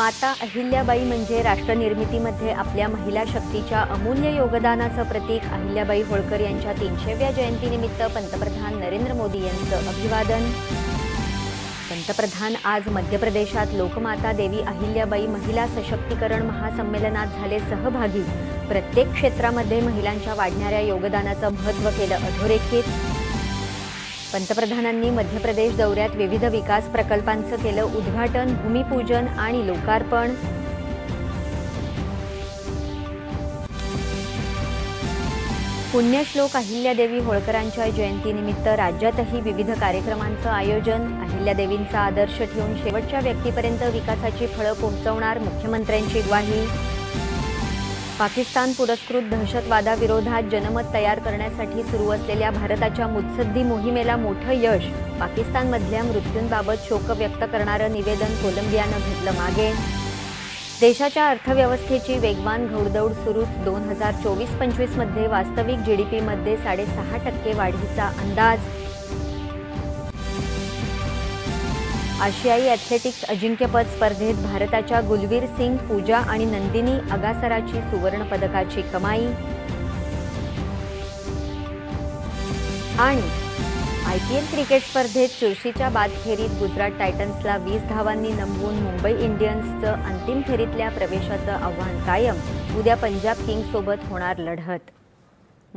माता अहिल्याबाई म्हणजे राष्ट्रनिर्मितीमध्ये आपल्या महिला शक्तीच्या अमूल्य योगदानाचं प्रतीक अहिल्याबाई होळकर यांच्या तीनशेव्या जयंतीनिमित्त पंतप्रधान नरेंद्र मोदी यांचं अभिवादन. पंतप्रधान आज मध्य प्रदेशात लोकमाता देवी अहिल्याबाई महिला सशक्तीकरण महासंमेलनात झाले सहभागी. प्रत्येक क्षेत्रामध्ये महिलांच्या वाढणाऱ्या योगदानाचं महत्त्व केलं अधोरेखित. पंतप्रधानांनी मध्य प्रदेश दौऱ्यात विविध विकास प्रकल्पांचं केलं उद्घाटन भूमिपूजन आणि लोकार्पण. पुण्यश्लोक अहिल्यादेवी होळकरांच्या जयंतीनिमित्त राज्यातही विविध कार्यक्रमांचं आयोजन. अहिल्यादेवींचा आदर्श ठेवून शेवटच्या व्यक्तीपर्यंत विकासाची फळं पोहोचवणार मुख्यमंत्र्यांची ग्वाही. पाकिस्तान पुरस्कृत दहशतवादाविरोधात जनमत तयार करण्यासाठी सुरू असलेल्या भारताच्या मुत्सद्दी मोहिमेला मोठं यश पाकिस्तानमधल्या मृत्यूंबाबत शोक व्यक्त करणारं निवेदन कोलंबियानं घेतलं मागे. देशाच्या अर्थव्यवस्थेची वेगवान घोडदौड सुरूच दोन हजार चोवीस पंचवीसमध्ये वास्तविक जी डी पीमध्ये साडेसहा टक्के वाढीचा अंदाज. आशियाई ॲथलेटिक्स अजिंक्यपद स्पर्धेत भारताच्या गुलवीर सिंग पूजा आणि नंदिनी अगासराची सुवर्णपदकाची कमाई. आणि आय पी एल क्रिकेट स्पर्धेत चुरशीच्या बाद फेरीत गुजरात टायटन्सला वीस धावांनी नमवून मुंबई इंडियन्सचं अंतिम फेरीतल्या प्रवेशाचं आव्हान कायम. उद्या पंजाब किंग्ससोबत होणार लढत.